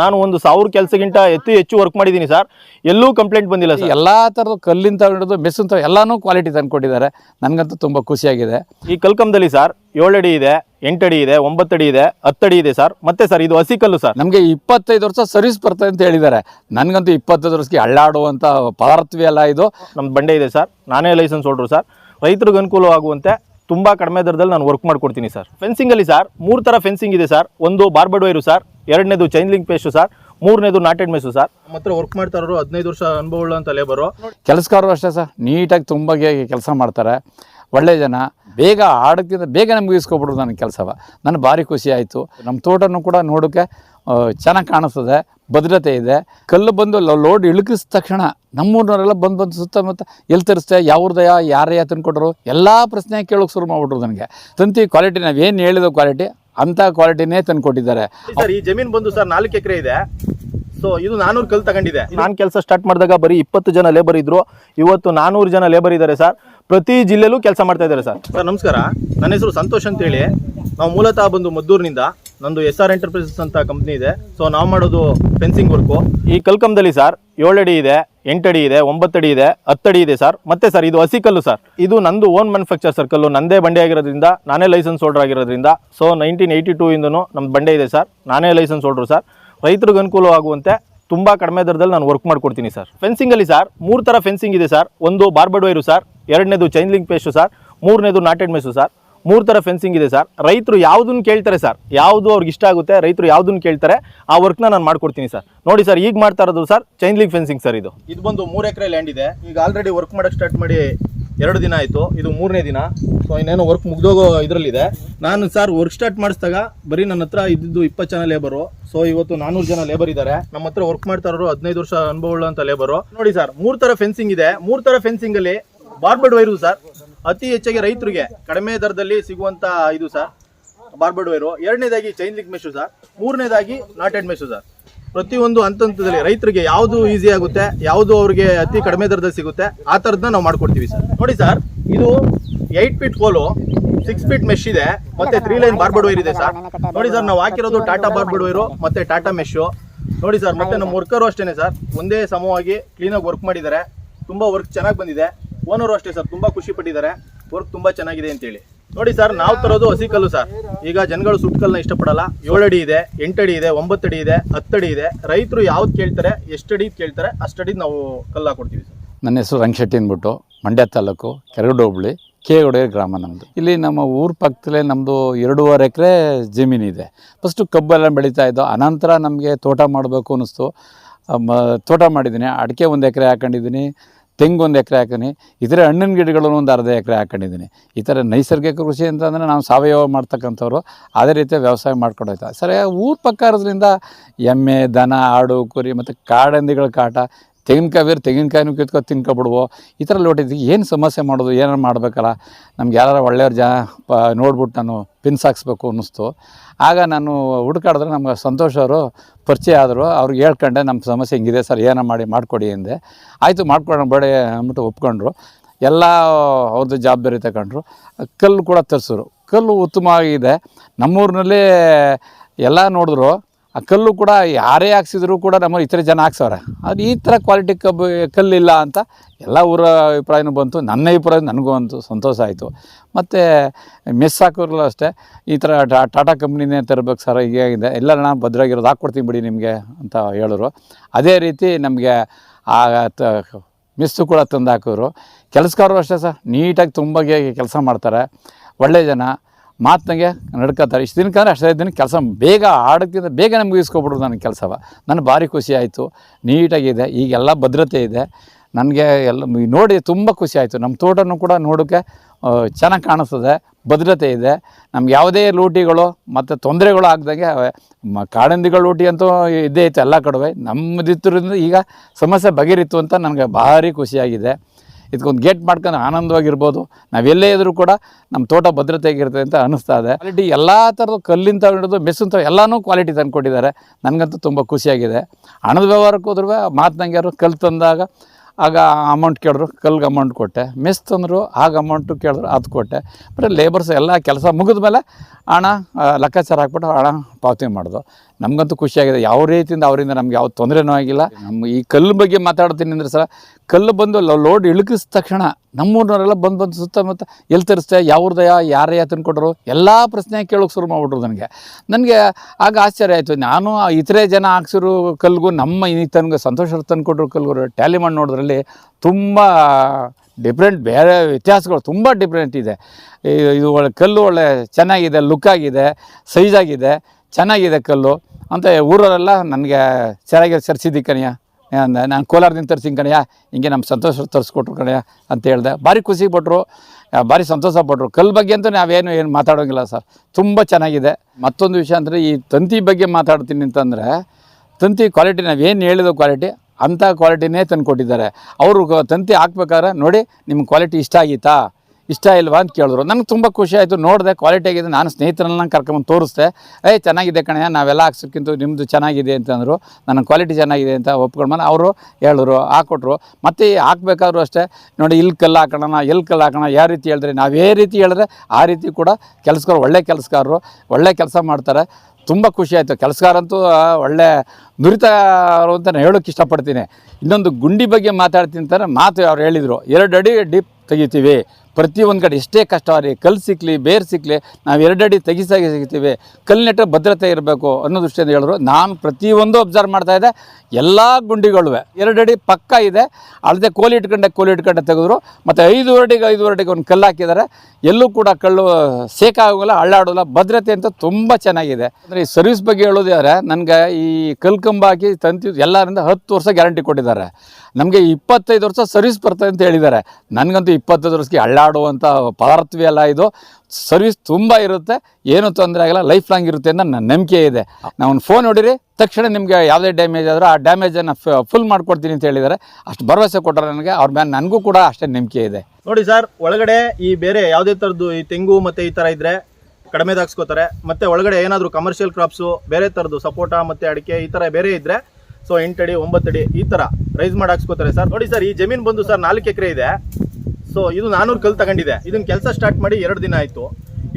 ನಾನು ಒಂದು ಸಾವಿರ ಕೆಲಸಗಿಂತ ಹೆಚ್ಚು ಹೆಚ್ಚು ವರ್ಕ್ ಮಾಡಿದ್ದೀನಿ ಸರ್. ಎಲ್ಲೂ ಕಂಪ್ಲೇಂಟ್ ಬಂದಿಲ್ಲ ಸರ್. ಎಲ್ಲ ಥರದ ಕಲ್ಲಿಂದ ಹಿಡಿದು ಮೆಸ್ಸಿಂತ ಎಲ್ಲನೂ ಕ್ವಾಲಿಟಿ ತಂದುಕೊಟ್ಟಿದ್ದಾರೆ. ನನಗಂತೂ ತುಂಬ ಖುಷಿಯಾಗಿದೆ ಈ ಕಲ್ಕಂದಲ್ಲಿ ಸರ್ ಏಳಡಿ ಇದೆ ಎಂಟಡಿ ಇದೆ ಒಂಬತ್ತಡಿ ಇದೆ ಹತ್ತಡಿ ಇದೆ ಸರ್. ಮತ್ತೆ ಸರ್ ಇದು ಹಸಿ ಕಲ್ಲು ಸರ್. ನಮಗೆ ಇಪ್ಪತ್ತೈದು ವರ್ಷ ಸರ್ವಿಸ್ ಬರ್ತದೆ ಅಂತ ಹೇಳಿದ್ದಾರೆ. ನನಗಂತೂ ಇಪ್ಪತ್ತೈದು ವರ್ಷಕ್ಕೆ ಅಳ್ಳಾಡುವಂಥ ಪದಾರ್ಥವೇ ಅಲ್ಲ ಇದು. ನಮ್ಮ ಬಂಡೆ ಇದೆ ಸರ್. ನಾನೇ ಲೈಸೆನ್ಸ್ ಹೊಡ್ರು ಸರ್. ರೈತರಿಗೆ ಅನುಕೂಲವಾಗುವಂತೆ ತುಂಬ ಕಡಿಮೆ ದರದಲ್ಲಿ ನಾನು ವರ್ಕ್ ಮಾಡ್ಕೊಡ್ತೀನಿ ಸರ್ ಫೆನ್ಸಿಂಗಲ್ಲಿ ಸರ್ ಮೂರು ಥರ ಫೆನ್ಸಿಂಗ್ ಇದೆ ಸರ್ ಒಂದು ಬಾರ್ಬಡ್ ವೈರು ಸರ್ ಎರಡನೇದು ಚೈನ್ ಲಿಂಕ್ ಪೇಸ್ಟು ಸರ್ ಮೂರನೇದು ನಾಟೆಡ್ ಮೇಸು ಸರ್ ಮಾತ್ರ ವರ್ಕ್ ಮಾಡ್ತಾ ಇರೋರು ಹದಿನೈದು ವರ್ಷ ಅನುಭವ ಉಳ್ಳಂತ ಲೇಬರು ಕೆಲಸಗಾರರು ಅಷ್ಟೇ ಸರ್ ನೀಟಾಗಿ ತುಂಬ ಕೆಲಸ ಮಾಡ್ತಾರೆ. ಒಳ್ಳೆ ಜನ. ಬೇಗ ಆಡೋಕ್ಕಿಂತ ಬೇಗನೆ ಮುಗಿಸ್ಕೊಬಿಡೋದು ನನ್ನ ಕೆಲಸವ. ನನಗೆ ಭಾರಿ ಖುಷಿ ಆಯಿತು. ನಮ್ಮ ತೋಟನೂ ಕೂಡ ನೋಡೋಕ್ಕೆ ಚೆನ್ನಾಗಿ ಕಾಣಿಸ್ತದೆ. ಭದ್ರತೆ ಇದೆ. ಕಲ್ಲು ಬಂದು ಲೋಡ್ ಇಳುಕಿಸಿದ ತಕ್ಷಣ ನಮ್ಮೂರ್ನವರೆಲ್ಲ ಬಂದು ಬಂದು ಸುತ್ತಮುತ್ತ ಎಲ್ಲಿ ತರಿಸ್ತೆ ಯಾವ್ರದಯ ಯಾರಯ್ಯ ತಂದುಕೊಟ್ರು ಎಲ್ಲ ಪ್ರಶ್ನೆ ಕೇಳೋಕೆ ಶುರು ಮಾಡ್ಬಿಟ್ರು ನನಗೆ. ತಂತಿ ಕ್ವಾಲಿಟಿ ನಾವೇನು ಹೇಳಿದ ಕ್ವಾಲಿಟಿ ಅಂಥ ಕ್ವಾಲಿಟಿನೇ ತಂದುಕೊಟ್ಟಿದ್ದಾರೆ. ಸರ್, ಈ ಜಮೀನು ಬಂದು ಸರ್ ನಾಲ್ಕು ಎಕರೆ ಇದೆ. ಸೊ ಇದು ನಾನೂರು ಕಲ್ ತಗೊಂಡಿದೆ. ನಾನು ಕೆಲಸ ಸ್ಟಾರ್ಟ್ ಮಾಡಿದಾಗ ಬರೀ ಇಪ್ಪತ್ತು ಜನ ಲೇಬರ್ ಇದ್ರು. ಇವತ್ತು ನಾನೂರು ಜನ ಲೇಬರ್ ಇದ್ದಾರೆ ಸರ್ ಪ್ರತಿ ಜಿಲ್ಲೆಲೂ ಕೆಲಸ ಮಾಡ್ತಾ ಇದ್ದಾರೆ ಸರ್ ಸರ್ ನಮಸ್ಕಾರ. ನನ್ನ ಹೆಸರು ಸಂತೋಷ್ ಅಂತ ಹೇಳಿ ನಾವು ಮೂಲತಃ ಬಂದು ಮದ್ದೂರಿನಿಂದ ನಂದು ಎಸ್ ಆರ್ ಎಂಟರ್ಪ್ರೈಸಸ್ ಅಂತ ಕಂಪ್ನಿ ಇದೆ. ಸೊ ನಾವು ಮಾಡೋದು ಫೆನ್ಸಿಂಗ್ ವರ್ಕು ಈ ಕಲ್ಕಂದಲ್ಲಿ ಸರ್ ಏಳಡಿ ಇದೆ ಎಂಟಡಿ ಇದೆ ಒಂಬತ್ತಡಿ ಇದೆ ಹತ್ತಡಿ ಇದೆ ಸರ್ ಮತ್ತೆ ಸರ್ ಇದು ಹಸಿ ಕಲ್ಲು ಸರ್ ಇದು ನಂದು ಓನ್ ಮ್ಯಾನುಫ್ಯಾಕ್ಚರ್ ಸರ್ಕಲ್ಲು ನಂದೇ ಬಂಡೆ ಆಗಿರೋದ್ರಿಂದ ನಾನೇ ಲೈಸೆನ್ಸ್ ಹೋಲ್ಡರ್ ಆಗಿರೋದ್ರಿಂದ. ಸೊ ನೈನ್ಟೀನ್ ಏಯ್ಟಿ ಟೂ ಇಂದನೂ ನಮ್ದು ಬಂಡೆ ಇದೆ ಸರ್ ನಾನೇ ಲೈಸೆನ್ಸ್ ಹೋಲ್ಡ್ರು ಸರ್ ರೈತರಿಗೆ ಅನುಕೂಲವಾಗುವಂತೆ ತುಂಬ ಕಡಿಮೆ ದರದಲ್ಲಿ ನಾನು ವರ್ಕ್ ಮಾಡಿಕೊಡ್ತೀನಿ ಸರ್ ಫೆನ್ಸಿಂಗಲ್ಲಿ ಸರ್ ಮೂರು ಥರ ಫೆನ್ಸಿಂಗ್ ಇದೆ ಸರ್ ಒಂದು ಬಾರ್ಬಡ್ ವೈರು ಸರ್ ಎರಡನೇದು ಚೈನ್ ಲಿಂಕ್ ಪೇಸ್ಟು ಸರ್ ಮೂರನೇದು ನಾಟೆಡ್ ಮೇಸು ಸರ್ ಮೂರು ಥರ ಫೆನ್ಸಿಂಗ್ ಇದೆ ಸರ್ ರೈತರು ಯಾವುದನ್ನು ಕೇಳ್ತಾರೆ ಸರ್ ಯಾವುದು ಅವ್ರಿಗೆ ಇಷ್ಟ ಆಗುತ್ತೆ, ರೈತರು ಯಾವುದನ್ನು ಕೇಳ್ತಾರೆ, ಆ ವರ್ಕ್ನ ನಾನು ಮಾಡ್ಕೊಡ್ತೀನಿ ಸರ್ ನೋಡಿ ಸರ್ ಈಗ ಮಾಡ್ತಾ ಇರೋದು sir chain link fencing sir ಇದು. ಇದು ಬಂದು ಮೂರು ಎಕರೆ ಲ್ಯಾಂಡ್ ಇದೆ. ಈಗ ಆಲ್ರೆಡಿ ವರ್ಕ್ ಮಾಡೋಕ್ಕೆ ಸ್ಟಾರ್ಟ್ ಮಾಡಿ ಎರಡು ದಿನ ಆಯಿತು, ಇದು ಮೂರನೇ ದಿನ. ಸೊ ಇನ್ನೇನೋ ವರ್ಕ್ ಮುಗ್ದೋಗೋ ಇದರಲ್ಲಿದೆ. ನಾನು ಸರ್ ವರ್ಕ್ ಸ್ಟಾರ್ಟ್ ಮಾಡಿಸಿದಾಗ ಬರೀ ನನ್ನ ಹತ್ರ ಇದ್ದಿದ್ದು ಇಪ್ಪತ್ತು ಜನ ಲೇಬರು ಸೊ ಇವತ್ತು ನಾನೂರು ಜನ ಲೇಬರ್ ಇದ್ದಾರೆ. ನಮ್ಮ ಹತ್ರ ವರ್ಕ್ ಮಾಡ್ತಾ ಇರೋರು ಹದಿನೈದು ವರ್ಷ ಅನುಭವ ಉಳ್ಳಂತ ಲೇಬರು ನೋಡಿ ಸರ್ ಮೂರು ಥರ ಫೆನ್ಸಿಂಗ್ ಇದೆ. ಮೂರು ಥರ ಫೆನ್ಸಿಂಗಲ್ಲಿ ಬಾರ್ಬಡ್ ವೈರು ಸರ್ ಅತಿ ಹೆಚ್ಚಾಗಿ ರೈತರಿಗೆ ಕಡಿಮೆ ದರದಲ್ಲಿ ಸಿಗುವಂಥ ಇದು ಸರ್ ಬಾರ್ಬಡ್ ವೈರು ಎರಡನೇದಾಗಿ ಚೈನ್ ಲಿಂಕ್ ಮೆಶು ಸರ್ ಮೂರನೇದಾಗಿ ನಾಟೆಡ್ ಮೆಶು ಸರ್ ಪ್ರತಿಯೊಂದು ಹಂತ ಹಂತದಲ್ಲಿ ರೈತರಿಗೆ ಯಾವುದು ಈಸಿ ಆಗುತ್ತೆ, ಯಾವುದು ಅವ್ರಿಗೆ ಅತಿ ಕಡಿಮೆ ದರದಲ್ಲಿ ಸಿಗುತ್ತೆ, ಆ ಥರದನ್ನ ನಾವು ಮಾಡ್ಕೊಡ್ತೀವಿ ಸರ್. ನೋಡಿ ಸರ್, ಇದು eight feet pole six feet mesh ಇದೆ, ಮತ್ತೆ ತ್ರೀ ಲೈನ್ ಬಾರ್ಬಡ್ ವೈರ್ ಇದೆ ಸರ್. ನೋಡಿ ಸರ್, ನಾವು ಹಾಕಿರೋದು ಟಾಟಾ ಬಾರ್ಬಡ್ ವೈರು ಮತ್ತೆ ಟಾಟಾ ಮೆಶು ನೋಡಿ ಸರ್, ಮತ್ತೆ ನಮ್ಮ ವರ್ಕರು ಅಷ್ಟೇನೆ ಸರ್. ಒಂದೇ ಸಮವಾಗಿ ಕ್ಲೀನಾಗಿ ವರ್ಕ್ ಮಾಡಿದ್ದಾರೆ. ತುಂಬಾ ವರ್ಕ್ ಚೆನ್ನಾಗಿ ಬಂದಿದೆ. ಓನರು ಅಷ್ಟೇ ಸರ್, ತುಂಬಾ ಖುಷಿ ಪಟ್ಟಿದ್ದಾರೆ. ವರ್ಕ್ ತುಂಬಾ ಚೆನ್ನಾಗಿದೆ ಅಂತೇಳಿ. ನೋಡಿ ಸರ್, ನಾವು ತರೋದು ಹಸಿ ಕಲ್ಲು ಸರ್. ಈಗ ಜನಗಳು ಸುಟ್ಕಲ್ನ ಇಷ್ಟಪಡಲ್ಲ. ಏಳಡಿ ಇದೆ, ಎಂಟಡಿ ಇದೆ, ಒಂಬತ್ತಡಿ ಇದೆ, ಹತ್ತಡಿ ಇದೆ. ರೈತರು ಯಾವ್ದು ಕೇಳ್ತಾರೆ, ಎಷ್ಟಡಿ ಕೇಳ್ತಾರೆ ಅಷ್ಟಡಿ ನಾವು ಕಲ್ಲು ಕೊಡ್ತೀವಿ ಸರ್. ನನ್ನ ಹೆಸರು ರಂಗಶೆಟ್ಟಿ ಅಂದ್ಬಿಟ್ಟು, ಮಂಡ್ಯ ತಾಲೂಕು ಕೆರಗೋಡು ಹೋಬಳಿ ಕೆ ಒಡೆಯರ್ ಗ್ರಾಮ ನಮ್ಮದು ಇಲ್ಲಿ ನಮ್ಮ ಊರ ಪಕ್ಕದಲ್ಲೇ ನಮ್ಮದು ಎರಡೂವರೆ ಎಕರೆ ಜಮೀನಿದೆ ಫಸ್ಟು ಕಬ್ಬೆಲ್ಲ ಬೆಳೀತಾ ಇದ್ದೋ, ಅನಂತರ ನಮಗೆ ತೋಟ ಮಾಡಬೇಕು ಅನ್ನಿಸ್ತು. ತೋಟ ಮಾಡಿದ್ದೀನಿ ಅಡಿಕೆ ಒಂದು ಎಕರೆ ಹಾಕೊಂಡಿದ್ದೀನಿ ತೆಂಗು ಒಂದು ಎಕರೆ ಹಾಕಿನಿ ಇತರ ಹಣ್ಣಿನ ಗಿಡಗಳನ್ನು ಒಂದು ಅರ್ಧ ಎಕರೆ ಹಾಕೊಂಡಿದ್ದೀನಿ. ಈ ಥರ ನೈಸರ್ಗಿಕ ಕೃಷಿ ಅಂತಂದರೆ ನಾವು ಸಾವಯವ ಮಾಡ್ತಕ್ಕಂಥವ್ರು ಅದೇ ರೀತಿ ವ್ಯವಸಾಯ ಮಾಡ್ಕೊಂಡು ಹೋಗ್ತಾರೆ ಸರಿ, ಊರು ಪಕ್ಕ ಇರೋದ್ರಿಂದ ಎಮ್ಮೆ, ದನ, ಆಡು, ಕುರಿ ಮತ್ತು ಕಾಡಂದಿಗಳ ಕಾಟ ತೆಂಗಿನಕಾಯಿ ಬೇರೆ ತೆಂಗಿನಕಾಯಿನೂ ಕಿತ್ಕೊಂಡು ತಿನ್ಕೊಬಿಡ್ವು? ಈ ಥರ ಲೋಟಿದ್ದು ಏನು ಸಮಸ್ಯೆ ಮಾಡೋದು, ಏನಾರು ಮಾಡಬೇಕಲ್ಲ? ನಮ್ಗೆ ಯಾರು ಒಳ್ಳೆಯವ್ರು ಜಾ ಪ ನೋಡ್ಬಿಟ್ಟು ನಾನು ಪಿನ್ಸ್ ಹಾಕ್ಸ್ಬೇಕು ಅನ್ನಿಸ್ತು. ಆಗ ನಾನು ಹುಡುಕಾಡಿದ್ರೆ ನಮ್ಗೆ ಸಂತೋಷ ಅವರು ಪರಿಚಯ ಆದರು. ಅವ್ರಿಗೆ ಹೇಳ್ಕೊಂಡೆ ನಮ್ಮ ಸಮಸ್ಯೆ ಹಿಂಗಿದೆ ಸರ್ ಏನೋ ಮಾಡಿ ಮಾಡಿಕೊಡಿ ಅಂದೆ. ಆಯಿತು ಮಾಡ್ಕೊಡೋಣ ಬೇಡ ಅಂದ್ಬಿಟ್ಟು ಒಪ್ಕೊಂಡ್ರು. ಎಲ್ಲ ಅವ್ರದ್ದು ಜವಾಬ್ದಾರಿ ತಗೊಂಡ್ರು ಕಲ್ಲು ಕೂಡ ತರಿಸಿದ್ರು. ಕಲ್ಲು ಉತ್ತಮವಾಗಿದೆ. ನಮ್ಮೂರಿನಲ್ಲಿ ಎಲ್ಲ ನೋಡಿದ್ರು. ಆ ಕಲ್ಲು ಕೂಡ ಯಾರೇ ಹಾಕ್ಸಿದ್ರು ಕೂಡ ನಮ್ಮ ಇತರ ಜನ ಹಾಕ್ಸವ್ರೆ. ಅದು ಈ ಥರ ಕ್ವಾಲಿಟಿ ಕಬ್ಬು ಕಲ್ಲಿಲ್ಲ ಅಂತ ಎಲ್ಲ ಊರ ಅಭಿಪ್ರಾಯನೂ ಬಂತು, ನನ್ನ ಅಭಿಪ್ರಾಯ ನನಗೂ ಒಂದು ಸಂತೋಷ ಆಯಿತು. ಮತ್ತು ಮೆಸ್ ಹಾಕೋರ್ಲು ಅಷ್ಟೇ, ಈ ಥರ ಟಾಟಾ ಕಂಪ್ನಿನೇ ತರಬೇಕು ಸರ್ ಹೀಗಾಗಿದೆ ಎಲ್ಲ ನಾನು ಭದ್ರಾಗಿರೋದು ಹಾಕ್ಕೊಡ್ತೀನಿ ಬಿಡಿ ನಿಮಗೆ ಅಂತ ಹೇಳಿದ್ರು. ಅದೇ ರೀತಿ ನಮಗೆ ಆ ಮೆಸ್ಸು ಕೂಡ ತಂದು ಹಾಕಿದ್ರು. ಕೆಲಸಗಾರರು ಅಷ್ಟೇ ಸರ್ ನೀಟಾಗಿ ತುಂಬ ಕೆಲಸ ಮಾಡ್ತಾರೆ. ಒಳ್ಳೆಯ ಜನ. ಮಾತನಾಗೆ ನಡ್ಕೋತಾರೆ ಇಷ್ಟು ದಿನಕ್ಕೆ ಅಂದರೆ ಅಷ್ಟೇ ದಿನಕ್ಕೆ ಕೆಲಸ ಬೇಗ ಆಡೋಕ್ಕಿಂತ ಬೇಗನೆ ಮುಗಿಸ್ಕೊಬಿಡೋದು ನನ್ನ ಕೆಲಸವ. ನನಗೆ ಭಾರಿ ಖುಷಿ ಆಯಿತು. ನೀಟಾಗಿದೆ. ಈಗೆಲ್ಲ ಭದ್ರತೆ ಇದೆ. ನನಗೆ ಎಲ್ಲ ನೋಡಿ ತುಂಬ ಖುಷಿ ಆಯಿತು. ನಮ್ಮ ತೋಟನೂ ಕೂಡ ನೋಡೋಕ್ಕೆ ಚೆನ್ನಾಗಿ ಕಾಣಿಸ್ತದೆ. ಭದ್ರತೆ ಇದೆ. ನಮ್ಗೆ ಯಾವುದೇ ಲೂಟಿಗಳು ಮತ್ತು ತೊಂದರೆಗಳು ಆಗ್ದಂಗೆ ಕಾಡಂದಿಗಳ ಲೂಟಿ ಅಂತೂ ಇದ್ದೇ ಇತ್ತು ಎಲ್ಲ ಕಡುವೆ. ನಮ್ಮದಿತ್ತರಿಂದ ಈಗ ಸಮಸ್ಯೆ ಬಗೆರಿತ್ತು ಅಂತ ನನಗೆ ಭಾರಿ ಖುಷಿಯಾಗಿದೆ. ಇದಕ್ಕೊಂದು ಗೇಟ್ ಮಾಡ್ಕೊಂಡು ಆನಂದವಾಗಿರ್ಬೋದು. ನಾವೆಲ್ಲೇ ಇದ್ರೂ ಕೂಡ ನಮ್ಮ ತೋಟ ಭದ್ರತೆಯಾಗಿರ್ತದೆ ಅಂತ ಅನ್ನಿಸ್ತಾ ಇದೆ. ಕ್ವಾಲಿಟಿ ಎಲ್ಲ ಥರದ ಕಲ್ಲಿಂದ ಹಿಡಿದು ಮೆಸ್ಸಿಂತ ಎಲ್ಲನೂ ಕ್ವಾಲಿಟಿ ತಂದುಕೊಟ್ಟಿದ್ದಾರೆ ನನಗಂತೂ ತುಂಬ ಖುಷಿಯಾಗಿದೆ. ಹಣದ ವ್ಯವಹಾರಕ್ಕೆ ಹೋದ್ರೂ ಮಾತನಂಗೆ ಯಾರು ಕಲ್ಲು ತಂದಾಗ ಆಗ ಅಮೌಂಟ್ ಕೇಳಿದ್ರು ಕಲ್ಗೆ ಅಮೌಂಟ್ ಕೊಟ್ಟೆ. ಮೆಸ್ ತಂದರು, ಆಗ ಅಮೌಂಟು ಕೇಳಿದ್ರು, ಅದು ಕೊಟ್ಟೆ. ಬರೀ ಲೇಬರ್ಸ್ ಎಲ್ಲ ಕೆಲಸ ಮುಗಿದ ಮೇಲೆ ಹಣ ಲೆಕ್ಕಾಚಾರ ಹಾಕ್ಬಿಟ್ಟು ಹಣ ಪಾವತಿ ಮಾಡೋದು. ನಮಗಂತೂ ಖುಷಿಯಾಗಿದೆ. ಯಾವ ರೀತಿಯಿಂದ ಅವರಿಂದ ನಮ್ಗೆ ಯಾವ ತೊಂದರೆನೂ ಆಗಿಲ್ಲ. ನಮ್ಮ ಈ ಕಲ್ಲು ಬಗ್ಗೆ ಮಾತಾಡ್ತೀನಿ ಅಂದರೆ ಸರ್ ಕಲ್ಲು ಬಂದು ಲೋಡ್ ಇಳುಕಿಸಿದ ತಕ್ಷಣ ನಮ್ಮೂರ್ನವರೆಲ್ಲ ಬಂದು ಬಂದು ಸುತ್ತಮುತ್ತ ಎಲ್ಲಿ ತರಿಸ್ತೆ ಯಾವ್ರದಯ ಯಾರಯ್ಯ ತಂದುಕೊಟ್ರು ಎಲ್ಲ ಪ್ರಶ್ನೆ ಕೇಳೋಕೆ ಶುರು ಮಾಡ್ಬಿಟ್ರು ನನಗೆ. ನನಗೆ ಆಗ ಆಶ್ಚರ್ಯ ಆಯಿತು. ನಾನು ಇತರೆ ಜನ ಹಾಕ್ಸಿರೋ ಕಲ್ಗೂ ನಮ್ಮ ಈ ತನಗೆ ಸಂತೋಷ ತಂದುಕೊಟ್ರು ಕಲ್ಗೂ. ಟ್ಯಾಲಿ ಮಾಡಿ ನೋಡೋದ್ರಲ್ಲಿ ತುಂಬ ಡಿಫ್ರೆಂಟ್ ಬೇರೆ ವ್ಯತ್ಯಾಸಗಳು ತುಂಬ ಡಿಫ್ರೆಂಟ್ ಇದೆ. ಇದು ಒಳ್ಳೆ ಕಲ್ಲು ಒಳ್ಳೆ ಚೆನ್ನಾಗಿದೆ ಲುಕ್ ಆಗಿದೆ ಸೈಜ್ ಆಗಿದೆ, ಚೆನ್ನಾಗಿದೆ ಕಲ್ಲು ಅಂತ ಊರವರೆಲ್ಲ ನನಗೆ ಚೆನ್ನಾಗಿ ಅಂದ ನಾನು ಕೋಲಾರದಿಂದ ತರ್ಸಿನ ಕಣಯ್ಯ, ಹಿಂಗೆ ನಮ್ಮ ಸಂತೋಷ ತರಿಸ್ಕೊಟ್ರು ಕಣಯ್ಯ ಅಂತ ಹೇಳ್ದೆ. ಭಾರಿ ಖುಷಿ ಪಟ್ಟರು ಭಾರಿ ಸಂತೋಷ ಪಟ್ಟರು ಕಲ್ಲು ಬಗ್ಗೆ ಅಂತೂ ನಾವೇನು ಏನು ಮಾತಾಡೋಂಗಿಲ್ಲ ಸರ್. ತುಂಬ ಚೆನ್ನಾಗಿದೆ. ಮತ್ತೊಂದು ವಿಷಯ ಅಂದರೆ ಈ ತಂತಿ ಬಗ್ಗೆ ಮಾತಾಡ್ತೀನಿ ಅಂತಂದರೆ, ತಂತಿ ಕ್ವಾಲಿಟಿ ನಾವೇನು ಹೇಳಿದೋ ಕ್ವಾಲಿಟಿ ಅಂಥ ಕ್ವಾಲಿಟಿನೇ ತಂದು ಕೊಟ್ಟಿದ್ದಾರೆ ಅವರು ತಂತಿ ಹಾಕ್ಬೇಕಾದ್ರೆ ನೋಡಿ ನಿಮ್ಮ ಕ್ವಾಲಿಟಿ ಇಷ್ಟ ಆಗಿತ್ತಾ? ಇಷ್ಟ ಇಲ್ವಾ ಅಂತ ಕೇಳಿದ್ರು. ನನಗೆ ತುಂಬ ಖುಷಿ ಆಯಿತು. ನೋಡಿದೆ ಕ್ವಾಲಿಟಿ ಆಗಿದೆ. ನಾನು ಸ್ನೇಹಿತರನ್ನ ಕರ್ಕೊಂಬಂದು ತೋರಿಸ್ದೆ. ಏಯ್ ಚೆನ್ನಾಗಿದೆ ಕಣಯ್ಯ. ನಾವೆಲ್ಲ ಹಾಕ್ಸೋಕ್ಕಿಂತ ನಿಮ್ಮದು ಚೆನ್ನಾಗಿದೆ ಅಂತಂದರು ನನ್ನ ಕ್ವಾಲಿಟಿ ಚೆನ್ನಾಗಿದೆ ಅಂತ ಒಪ್ಕೊಂಡ್ಮೇಲೆ ಅವರು ಹೇಳಿದ್ರು ಹಾಕ್ಕೊಟ್ರು ಮತ್ತು ಹಾಕ್ಬೇಕಾದ್ರು ಅಷ್ಟೇ, ನೋಡಿ, ಇಲ್ಲಿ ಕಲ್ಲು ಹಾಕೋಣ, ಎಲ್ಲಿ ಕಲ್ಲು ಹಾಕೋಣ, ಯಾವ ರೀತಿ ಹೇಳಿದ್ರೆ? ನಾವೇ ರೀತಿ ಹೇಳಿದ್ರೆ ಆ ರೀತಿ ಕೂಡ ಕೆಲಸಗಾರ, ಒಳ್ಳೆ ಕೆಲಸಗಾರರು, ಒಳ್ಳೆ ಕೆಲಸ ಮಾಡ್ತಾರೆ. ತುಂಬ ಖುಷಿ ಆಯಿತು. ಕೆಲಸಗಾರಂತೂ ಒಳ್ಳೆ ನುರಿತರು ಅಂತ ನಾನು ಹೇಳೋಕ್ಕೆ ಇಷ್ಟಪಡ್ತೀನಿ. ಇನ್ನೊಂದು ಗುಂಡಿ ಬಗ್ಗೆ ಮಾತಾಡ್ತೀನಿ ಅಂತಾರೆ ಮಾತು ಅವ್ರು ಹೇಳಿದರು. ಎರಡು ಅಡಿ ಡಿಪ್ ತೆಗಿತೀವಿ. ಪ್ರತಿಯೊಂದು ಕಡೆ ಎಷ್ಟೇ ಕಷ್ಟ ರೀ ಕಲ್ಲು ಸಿಕ್ಕಲಿ ಬೇರು ಸಿಕ್ಕಲಿ ನಾವು ಎರಡಡಿ ತೆಗಿಸಾಗಿ ಸಿಗ್ತೀವಿ. ಕಲ್ಲು ನೆಟ್ಟರೆ ಭದ್ರತೆ ಇರಬೇಕು ಅನ್ನೋ ದೃಷ್ಟಿಯಿಂದ ಹೇಳಿದ್ರು ನಾನು ಪ್ರತಿಯೊಂದು ಅಬ್ಸರ್ವ್ ಮಾಡ್ತಾ ಇದ್ದೆ. ಎಲ್ಲ ಗುಂಡಿಗಳುವೆ. ಎರಡಡಿ ಪಕ್ಕ ಇದೆ. ಅಳದೆ ಕೋಲಿ ಇಟ್ಕೊಂಡೆ ಕೋಲಿ ಇಟ್ಕೊಂಡೆ ತೆಗೆದ್ರು. ಮತ್ತು ಐದು ಅಡಿಗೆ ಐದು ಅಡಿಗೆ ಒಂದು ಕಲ್ಲು ಹಾಕಿದ್ದಾರೆ ಎಲ್ಲೂ ಕೂಡ ಕಲ್ಲು ಸೇಕ್ ಆಗೋಲ್ಲ, ಅಳ್ಳಾಡೋಲ್ಲ. ಭದ್ರತೆ ಅಂತ ತುಂಬ ಚೆನ್ನಾಗಿದೆ. ಅಂದರೆ ಈ ಸರ್ವಿಸ್ ಬಗ್ಗೆ ಹೇಳೋದಾದ್ರೆ, ನನಗೆ ಈ ಕಲ್ಕಂಬ ಕಂಬ ಹಾಕಿ ತಂತಿ ಎಲ್ಲರಿಂದ ಹತ್ತು ವರ್ಷ ಗ್ಯಾರಂಟಿ ಕೊಟ್ಟಿದ್ದಾರೆ. ನಮಗೆ ಇಪ್ಪತ್ತೈದು ವರ್ಷ ಸರ್ವಿಸ್ ಬರ್ತದೆ ಅಂತ ಹೇಳಿದ್ದಾರೆ. ನನಗಂತೂ ಇಪ್ಪತ್ತೈದು ವರ್ಷಕ್ಕೆ ಅಳ್ಳಾಡುವಂಥ ಪದಾರ್ಥವೇ ಅಲ್ಲ ಇದು. ಸರ್ವಿಸ್ ತುಂಬ ಇರುತ್ತೆ. ಏನೂ ತೊಂದರೆ ಆಗಲ್ಲ. ಲೈಫ್ ಲಾಂಗ್ ಇರುತ್ತೆ ಅಂತ ನನ್ನ ನಂಬಿಕೆ ಇದೆ. ನಾವು ಫೋನ್ ಹೊಡಿರಿ ತಕ್ಷಣ ನಿಮಗೆ ಯಾವುದೇ ಡ್ಯಾಮೇಜ್ ಆದರೂ ಆ ಡ್ಯಾಮೇಜನ್ನು ಫುಲ್ ಮಾಡ್ಕೊಡ್ತೀನಿ ಅಂತ ಹೇಳಿದ್ದಾರೆ. ಅಷ್ಟು ಭರವಸೆ ಕೊಟ್ಟರೆ ನನಗೆ, ಅವ್ರ ಮೇಲೆ ನನಗೂ ಕೂಡ ಅಷ್ಟೇ ನಂಬಿಕೆ ಇದೆ. ನೋಡಿ ಸರ್ ಒಳಗಡೆ ಈ ಬೇರೆ ಯಾವುದೇ ಥರದ್ದು ಈ ತೆಂಗು ಮತ್ತು ಈ ಥರ ಇದ್ದರೆ ಕಡಿಮೆ ಮತ್ತು ಒಳಗಡೆ ಏನಾದರೂ ಕಮರ್ಷಿಯಲ್ ಕ್ರಾಪ್ಸು ಬೇರೆ ಥರದ್ದು ಸಪೋಟ ಮತ್ತು ಅಡಿಕೆ ಈ ಥರ ಬೇರೆ ಇದ್ರೆ ಸೊ ಎಂಟಡಿ ಒಂಬತ್ತಡಿ ಈ ಥರ ರೈಸ್ ಮಾಡಿ ಹಾಕ್ಸ್ಕೋತಾರೆ ಸರ್ ನೋಡಿ ಸರ್ ಈ ಜಮೀನು ಬಂದು ಸರ್ ನಾಲ್ಕು ಎಕರೆ ಇದೆ. ಸೊ ಇದು ನಾನೂರು ಕಲ್ ತಗೊಂಡಿದೆ. ಇದನ್ನ ಕೆಲಸ ಸ್ಟಾರ್ಟ್ ಮಾಡಿ ಎರಡು ದಿನ ಆಯ್ತು.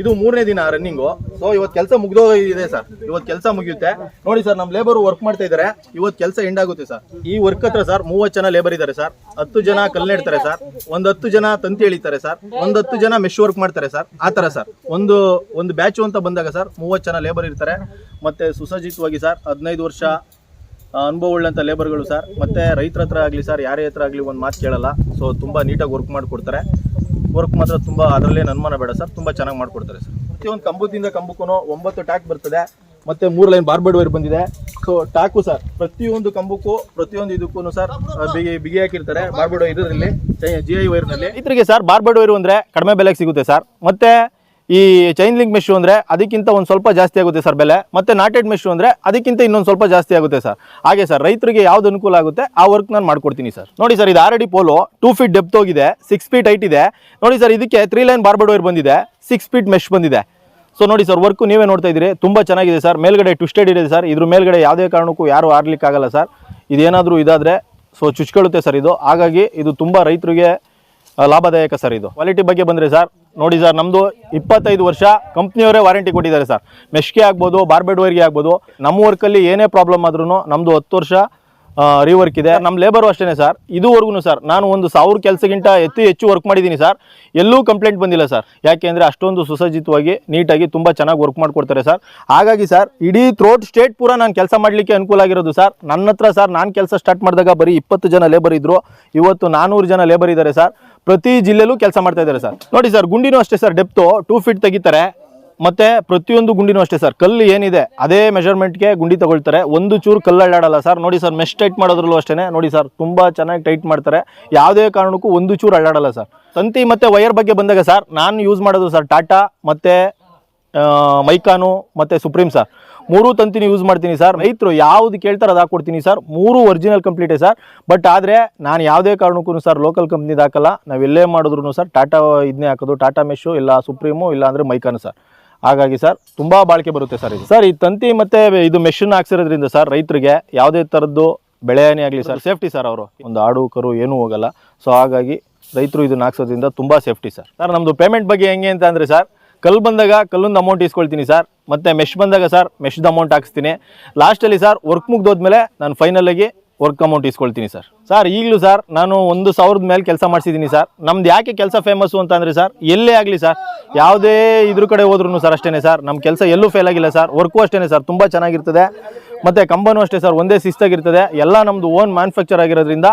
ಇದು ಮೂರನೇ ದಿನ ರನ್ನಿಂಗು ಸೊ ಇವತ್ತು ಕೆಲಸ ಮುಗ್ದೋಗಿದೆ ಸರ್ ಇವತ್ತು ಕೆಲಸ ಮುಗಿಯುತ್ತೆ. ನೋಡಿ ಸರ್ ನಮ್ಮ ಲೇಬರ್ ವರ್ಕ್ ಮಾಡ್ತಾ ಇದ್ದಾರೆ ಇವತ್ತು ಕೆಲಸ ಎಂಡ್ ಆಗುತ್ತೆ ಸರ್ ಈ ವರ್ಕ್ ಹತ್ರ ಸರ್ ಮೂವತ್ತು ಜನ ಲೇಬರ್ ಇದ್ದಾರೆ ಸರ್ ಹತ್ತು ಜನ ಕಲ್ನೆಡ್ತಾರೆ ಸರ್ ಒಂದ್ ಹತ್ತು ಜನ ತಂತಿ ಎಳಿತಾರೆ ಸರ್ ಒಂದ್ ಹತ್ತು ಜನ ಮೆಶ್ ವರ್ಕ್ ಮಾಡ್ತಾರೆ ಸರ್ ಆ ತರ ಸರ್ ಒಂದು ಒಂದು ಬ್ಯಾಚು ಅಂತ ಬಂದಾಗ ಸರ್ ಮೂವತ್ತು ಜನ ಲೇಬರ್ ಇರ್ತಾರೆ. ಮತ್ತೆ ಸುಸಜ್ಜಿತವಾಗಿ ಸರ್ ಹದಿನೈದು ವರ್ಷ ಅನುಭವ ಉಳ್ಳಂಥ ಲೇಬರ್ಗಳು ಸರ್ ಮತ್ತೆ ರೈತರ ಹತ್ರ ಆಗಲಿ ಸರ್ ಯಾರೇ ಹತ್ರ ಆಗಲಿ ಒಂದು ಮಾತು ಕೇಳಲ್ಲ. ಸೊ ತುಂಬ ನೀಟಾಗಿ ವರ್ಕ್ ಮಾಡಿಕೊಡ್ತಾರೆ. ವರ್ಕ್ ಮಾತ್ರ ತುಂಬ ಅದರಲ್ಲೇ ಅನುಮಾನ ಬೇಡ ಸರ್ ತುಂಬ ಚೆನ್ನಾಗಿ ಮಾಡಿಕೊಡ್ತಾರೆ ಸರ್ ಪ್ರತಿಯೊಂದು ಕಂಬದಿಂದ ಕಂಬಕ್ಕೂ ಒಂಬತ್ತು ಟ್ಯಾಕ್ ಬರ್ತದೆ. ಮತ್ತೆ ಮೂರು ಲೈನ್ ಬಾರ್ಬೆಡ್ ವೈರ್ ಬಂದಿದೆ. ಸೊ ಟ್ಯಾಕು ಸರ್ ಪ್ರತಿಯೊಂದು ಕಂಬಕ್ಕೂ, ಪ್ರತಿಯೊಂದು ಇದಕ್ಕೂ ಸರ್ ಬಿಗಿ ಬಿಗಿ ಹಾಕಿರ್ತಾರೆ. ಬಾರ್ಬೆಡ್ ಇದರಲ್ಲಿ ಜಿ ಐ ವೈರ್ನಲ್ಲಿ ರೈತರಿಗೆ ಸರ್ ಬಾರ್ಬೆಡ್ ವೈರ್ ಅಂದರೆ ಕಡಿಮೆ ಬೆಲೆಗೆ ಸಿಗುತ್ತೆ ಸರ್ ಮತ್ತೆ ಈ ಚೈನ್ ಲಿಂಕ್ ಮೆಶು ಅಂದರೆ ಅದಕ್ಕಿಂತ ಒಂದು ಸ್ವಲ್ಪ ಜಾಸ್ತಿ ಆಗುತ್ತೆ ಸರ್ ಬೆಲೆ. ಮತ್ತು ನಾಟೆಡ್ ಮೆಶು ಅಂದರೆ ಅದಕ್ಕಿಂತ ಇನ್ನೊಂದು ಸ್ವಲ್ಪ ಜಾಸ್ತಿ ಆಗುತ್ತೆ ಸರ್ ಹಾಗೆ ಸರ್ ರೈತರಿಗೆ ಯಾವ್ದು ಅನುಕೂಲ ಆಗುತ್ತೆ, ಆ ವರ್ಕ್ ನಾನು ಮಾಡ್ಕೊಡ್ತೀನಿ ಸರ್ ನೋಡಿ ಸರ್ ಇದು already pole two feet depth ಹೋಗಿದೆ ಸಿಕ್ಸ್ ಫೀಟ್ ಹೈಟ್ ಇದೆ. ನೋಡಿ ಸರ್ ಇದಕ್ಕೆ ತ್ರೀ ಲೈನ್ ಬಾರ್ಬೆಡ್ ವೈರ್ ಬಂದಿದೆ ಸಿಕ್ಸ್ ಫೀಟ್ ಮೆಶ್ ಬಂದಿದೆ. ಸೊ ನೋಡಿ ಸರ್ ವರ್ಕು ನೀವೇ ನೋಡ್ತಾ ಇದ್ದೀರಿ, ತುಂಬ ಚೆನ್ನಾಗಿದೆ ಸರ್ ಮೇಲ್ಗಡೆ ಟ್ವಿಸ್ಟೆಡ್ ಇದೆ ಸರ್ ಇದ್ರ ಮೇಲ್ಗಡೆ ಯಾವುದೇ ಕಾರಣಕ್ಕೂ ಯಾರು ಆರ್ಲಿಕ್ಕಾಗಲ್ಲ ಸರ್ ಇದೇನಾದರೂ ಇದಾದರೆ ಸೊ ಚುಚ್ಕೊಳ್ಳುತ್ತೆ ಸರ್ ಇದು. ಹಾಗಾಗಿ ಇದು ತುಂಬ ರೈತರಿಗೆ ಲಾಭದಾಯಕ ಸರ್ ಇದು. ಕ್ವಾಲಿಟಿ ಬಗ್ಗೆ ಬಂದರೆ ಸರ್, ನೋಡಿ ಸರ್ ನಮ್ಮದು ಇಪ್ಪತ್ತೈದು ವರ್ಷ ಕಂಪ್ನಿಯವರೇ ವಾರಂಟಿ ಕೊಟ್ಟಿದ್ದಾರೆ ಸರ್. ಮೆಶ್ಗೆ ಆಗ್ಬೋದು ಬಾರ್ಬೆಡ್ ವೈರ್ಗೆ ಆಗ್ಬೋದು, ನಮ್ಮ ವರ್ಕಲ್ಲಿ ಏನೇ ಪ್ರಾಬ್ಲಮ್ ಆದ್ರೂ ನಮ್ಮದು ಹತ್ತು ವರ್ಷ ರೀವರ್ಕ್ ಇದೆ. ನಮ್ಮ ಲೇಬರು ಅಷ್ಟೇ ಸರ್ ಇದುವರೆಗೂ ಸರ್ ನಾನು ಒಂದು ಸಾವಿರ ಕೆಲಸಗಿಂತ ಹೆಚ್ಚು ಹೆಚ್ಚು ವರ್ಕ್ ಮಾಡಿದ್ದೀನಿ ಸರ್ ಎಲ್ಲೂ ಕಂಪ್ಲೇಂಟ್ ಬಂದಿಲ್ಲ ಸರ್ ಯಾಕೆಂದರೆ ಅಷ್ಟೊಂದು ಸುಸಜ್ಜಿತವಾಗಿ, ನೀಟಾಗಿ ತುಂಬ ಚೆನ್ನಾಗಿ ವರ್ಕ್ ಮಾಡಿಕೊಡ್ತಾರೆ ಸರ್ ಹಾಗಾಗಿ ಸರ್ ಇಡೀ ಥ್ರೋಟ್ ಸ್ಟೇಟ್ ಪೂರ ನಾನು ಕೆಲಸ ಮಾಡಲಿಕ್ಕೆ ಅನುಕೂಲ ಆಗಿರೋದು ಸರ್ ನನ್ನ ಸರ್ ನಾನು ಕೆಲಸ ಸ್ಟಾರ್ಟ್ ಮಾಡಿದಾಗ ಬರೀ ಇಪ್ಪತ್ತು ಜನ ಲೇಬರ್ ಇದ್ದರು ಇವತ್ತು ನಾನ್ನೂರು ಜನ ಲೇಬರ್ ಇದ್ದಾರೆ ಸರ್ ಪ್ರತಿ ಜಿಲ್ಲೆಲೂ ಕೆಲಸ ಮಾಡ್ತಾ ಇದ್ದಾರೆ ಸರ್ ನೋಡಿ ಸರ್ ಗುಂಡಿನೂ ಅಷ್ಟೇ ಸರ್ ಡೆಪ್ತು ಟೂ ಫೀಟ್ ತೆಗಿತಾರೆ. ಮತ್ತೆ ಪ್ರತಿಯೊಂದು ಗುಂಡಿನೂ ಅಷ್ಟೇ ಸರ್. ಕಲ್ಲು ಏನಿದೆ, ಅದೇ ಮೆಷರ್ಮೆಂಟ್ಗೆ ಗುಂಡಿ ತಗೊಳ್ತಾರೆ. ಒಂದು ಚೂರು ಕಲ್ಲು ಅಳ್ಳಾಡಲ್ಲ ಸರ್. ನೋಡಿ ಸರ್ ಮೆಶ್ ಟೈಟ್ ಮಾಡೋದ್ರಲ್ಲೂ ಅಷ್ಟೇ ನೋಡಿ ಸರ್, ತುಂಬ ಚೆನ್ನಾಗಿ ಟೈಟ್ ಮಾಡ್ತಾರೆ. ಯಾವುದೇ ಕಾರಣಕ್ಕೂ ಒಂದು ಚೂರು ಅಳ್ಳಾಡಲ್ಲ ಸರ್. ತಂತಿ ಮತ್ತೆ ವೈರ್ ಬಗ್ಗೆ ಬಂದಾಗ ಸರ್, ನಾನು ಯೂಸ್ ಮಾಡೋದು ಸರ್ ಟಾಟಾ ಮತ್ತೆ ಮೈಕಾನು ಮತ್ತೆ ಸುಪ್ರೀಂ ಸರ್. ಮೂರು ತಂತಿನ ಯೂಸ್ ಮಾಡ್ತೀನಿ ಸರ್. ರೈತರು ಯಾವ್ದು ಕೇಳ್ತಾರೆ ಅದು ಹಾಕ್ಕೊಡ್ತೀನಿ ಸರ್. ಮೂರು ಒರಿಜಿನಲ್ ಕಂಪ್ಲೀಟೇ ಸರ್. ಬಟ್ ಆದರೆ ನಾನು ಯಾವುದೇ ಕಾರಣಕ್ಕೂ ಸರ್ ಲೋಕಲ್ ಕಂಪ್ನಿದು ಹಾಕಲ್ಲ. ನಾವು ಎಲ್ಲೇ ಮಾಡಿದ್ರು ಸರ್ ಟಾಟಾ ಇದನ್ನೇ ಹಾಕೋದು. ಟಾಟಾ ಮೆಶು ಇಲ್ಲ ಸುಪ್ರೀಮು ಇಲ್ಲ ಅಂದರೆ ಮೈಕಾನು ಸರ್. ಹಾಗಾಗಿ ಸರ್, ತುಂಬ ಬಾಳಿಕೆ ಬರುತ್ತೆ ಸರ್ ಇದು. ಸರ್, ಈ ತಂತಿ ಮತ್ತೆ ಇದು ಮೆಷಿನ್ ಹಾಕ್ಸಿರೋದ್ರಿಂದ ಸರ್, ರೈತರಿಗೆ ಯಾವುದೇ ಥರದ್ದು ಹಾನಿ ಆಗಲಿ ಸರ್ ಸೇಫ್ಟಿ ಸರ್ ಅವರು. ಒಂದು ಆಡು, ಕರು ಏನೂ ಹೋಗಲ್ಲ. ಸೊ ಹಾಗಾಗಿ ರೈತರು ಇದನ್ನ ಹಾಕ್ಸೋದ್ರಿಂದ ತುಂಬ ಸೇಫ್ಟಿ ಸರ್. ಸರ್ ನಮ್ಮದು ಪೇಮೆಂಟ್ ಬಗ್ಗೆ ಹೆಂಗೆ ಅಂತ ಅಂದರೆ ಸರ್, ಕಲ್ಲು ಬಂದಾಗ ಕಲ್ಲೊಂದು ಅಮೌಂಟ್ ಇಸ್ಕೊಳ್ತೀನಿ ಸರ್, ಮತ್ತು ಮೆಶ್ ಬಂದಾಗ ಸರ್ ಮೆಶ್ದ ಅಮೌಂಟ್ ಹಾಕಿಸ್ತೀನಿ. ಲಾಸ್ಟಲ್ಲಿ ಸರ್ ವರ್ಕ್ ಮುಗ್ದೋದ್ಮೇಲೆ ನಾನು ಫೈನಲಾಗಿ ವರ್ಕ್ ಅಮೌಂಟ್ ಇಸ್ಕೊಳ್ತೀನಿ ಸರ್ ಸರ್ ಈಗಲೂ ಸರ್ ನಾನು ಒಂದು ಸಾವಿರದ ಮೇಲೆ ಕೆಲಸ ಮಾಡಿಸಿದ್ದೀನಿ ಸರ್ ನಮ್ದು ಯಾಕೆ ಕೆಲಸ ಫೇಮಸ್ಸು ಅಂತಂದರೆ ಸರ್ ಎಲ್ಲೇ ಆಗಲಿ ಸರ್ ಯಾವುದೇ ಇದ್ರ ಕಡೆ ಹೋದ್ರೂ ಸರ್ ಅಷ್ಟೇ ಸರ್ ನಮ್ಮ ಕೆಲಸ ಎಲ್ಲೂ ಫೇಲ್ ಆಗಿಲ್ಲ ಸರ್ ವರ್ಕು ಅಷ್ಟೇ ಸರ್ ತುಂಬ ಚೆನ್ನಾಗಿರ್ತದೆ. ಮತ್ತು ಕಂಬನೂ ಅಷ್ಟೇ ಸರ್ ಒಂದೇ ಶಿಸ್ತಾಗಿರ್ತದೆ. ಎಲ್ಲ ನಮ್ಮದು ಓನ್ ಮ್ಯಾನುಫ್ಯಾಕ್ಚರ್ ಆಗಿರೋದ್ರಿಂದ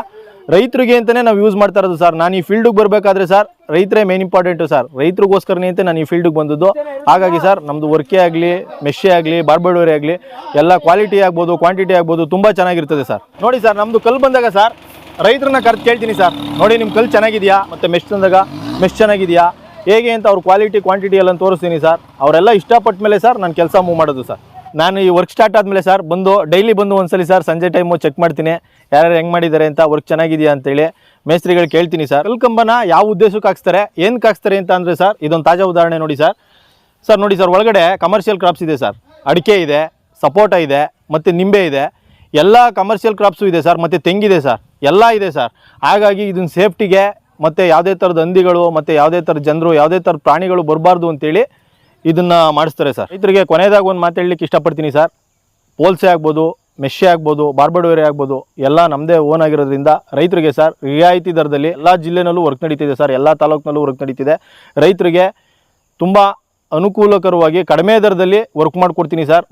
ರೈತರಿಗೆ ಅಂತಲೇ ನಾವು ಯೂಸ್ ಮಾಡ್ತಾ ಇರೋದು ಸರ್ ನಾನು ಈ ಫೀಲ್ಡಿಗೆ ಬರಬೇಕಾದ್ರೆ ಸರ್ ರೈತರೇ ಮೇನ್ ಇಂಪಾರ್ಟೆಂಟು ಸರ್ ರೈತರಿಗೋಸ್ಕರನೇ ಅಂತ ನಾನು ಈ ಫೀಲ್ಡಿಗೆ ಬಂದದ್ದು. ಹಾಗಾಗಿ ಸರ್ ನಮ್ಮದು ವರ್ಕೇ ಆಗಲಿ ಮೆಶ್ಶೇ ಆಗಲಿ ಬಾರ್ಬಡೋರಿ ಆಗಲಿ, ಎಲ್ಲ ಕ್ವಾಲಿಟಿ ಆಗ್ಬೋದು ಕ್ವಾಂಟಿಟಿ ಆಗ್ಬೋದು, ತುಂಬ ಚೆನ್ನಾಗಿರ್ತದೆ ಸರ್ ನೋಡಿ ಸರ್ ನಮ್ಮದು ಕಲ್ಲು ಬಂದಾಗ ಸರ್ ರೈತರನ್ನ ಕರೆದು ಕೇಳ್ತೀನಿ ಸರ್ ನೋಡಿ ನಿಮ್ಮ ಕಲ್ಲು ಚೆನ್ನಾಗಿದೆಯಾ? ಮತ್ತು ಮೆಶ್ ತಂದಾಗ? ಮೆಶ್ ಚೆನ್ನಾಗಿದೆಯಾ? ಹೇಗೆ ಅಂತ ಅವ್ರ ಕ್ವಾಲಿಟಿ ಕ್ವಾಂಟಿಟಿ ಎಲ್ಲ ತೋರಿಸ್ತೀನಿ ಸರ್ ಅವರೆಲ್ಲ ಇಷ್ಟಪಟ್ಟ ಮೇಲೆ ಸರ್ ನಾನು ಕೆಲಸ ಮೂವ್ ಮಾಡೋದು ಸರ್ ನಾನು ಈ ವರ್ಕ್ ಸ್ಟಾರ್ಟ್ ಆದಮೇಲೆ ಸರ್ ಬಂದು ಡೈಲಿ ಬಂದು ಒಂದ್ಸಲಿ ಸರ್ ಸಂಜೆ ಟೈಮು ಚೆಕ್ ಮಾಡ್ತೀನಿ. ಯಾರ್ಯಾರು ಹೆಂಗೆ ಮಾಡಿದ್ದಾರೆ ಅಂತ ವರ್ಕ್ ಚೆನ್ನಾಗಿದೆಯಾ ಅಂತೇಳಿ ಮೇಸ್ತ್ರಿಗಳು ಕೇಳ್ತೀನಿ ಸರ್ ಅಲ್ಕಂಬನ ಯಾವ ಉದ್ದೇಶಕ್ಕೆ ಹಾಕ್ಸ್ತಾರೆ ಏನಕ್ಕೆ ಹಾಕ್ಸ್ತಾರೆ ಅಂತ ಅಂದರೆ ಸರ್ ಇದೊಂದು ತಾಜಾ ಉದಾಹರಣೆ ನೋಡಿ ಸರ್ ಸರ್ ನೋಡಿ ಸರ್ ಒಳಗಡೆ ಕಮರ್ಷಿಯಲ್ ಕ್ರಾಪ್ಸ್ ಇದೆ ಸರ್ ಅಡಿಕೆ ಇದೆ, ಸಪೋಟ ಇದೆ, ಮತ್ತು ನಿಂಬೆ ಇದೆ. ಎಲ್ಲ ಕಮರ್ಷಿಯಲ್ ಕ್ರಾಪ್ಸು ಇದೆ ಸರ್ ಮತ್ತು ತೆಂಗಿದೆ ಸರ್ ಎಲ್ಲ ಇದೆ ಸರ್ ಹಾಗಾಗಿ ಇದನ್ನ ಸೇಫ್ಟಿಗೆ ಮತ್ತು ಯಾವುದೇ ಥರದ ಹಂದಿಗಳು, ಮತ್ತು ಯಾವುದೇ ಥರದ ಜನರು, ಯಾವುದೇ ಥರದ ಪ್ರಾಣಿಗಳು ಬರಬಾರ್ದು ಅಂತೇಳಿ ಇದನ್ನು ಮಾಡಿಸ್ತಾರೆ ಸರ್. ರೈತರಿಗೆ ಕೊನೆಯದಾಗ ಒಂದು ಮಾತಾಡ್ಲಿಕ್ಕೆ ಇಷ್ಟಪಡ್ತೀನಿ ಸರ್. ಪೋಲ್ಸೆ ಆಗ್ಬೋದು ಮೆಶ್ಶೆ ಆಗ್ಬೋದು, ಬಾರ್ಬಡೋರೆ ಆಗ್ಬೋದು, ಎಲ್ಲ ನಮ್ಮದೇ ಓನ್ ಆಗಿರೋದ್ರಿಂದ ರೈತರಿಗೆ ಸರ್, ರಿಯಾಯಿತಿ ದರದಲ್ಲಿ ಎಲ್ಲ ಜಿಲ್ಲೆನಲ್ಲೂ ವರ್ಕ್ ನಡೀತಿದೆ ಸರ್. ಎಲ್ಲ ತಾಲೂಕಿನಲ್ಲೂ ವರ್ಕ್ ನಡೀತಿದೆ. ರೈತರಿಗೆ ತುಂಬ ಅನುಕೂಲಕರವಾಗಿ ಕಡಿಮೆ ದರದಲ್ಲಿ ವರ್ಕ್ ಮಾಡಿಕೊಡ್ತೀನಿ ಸರ್.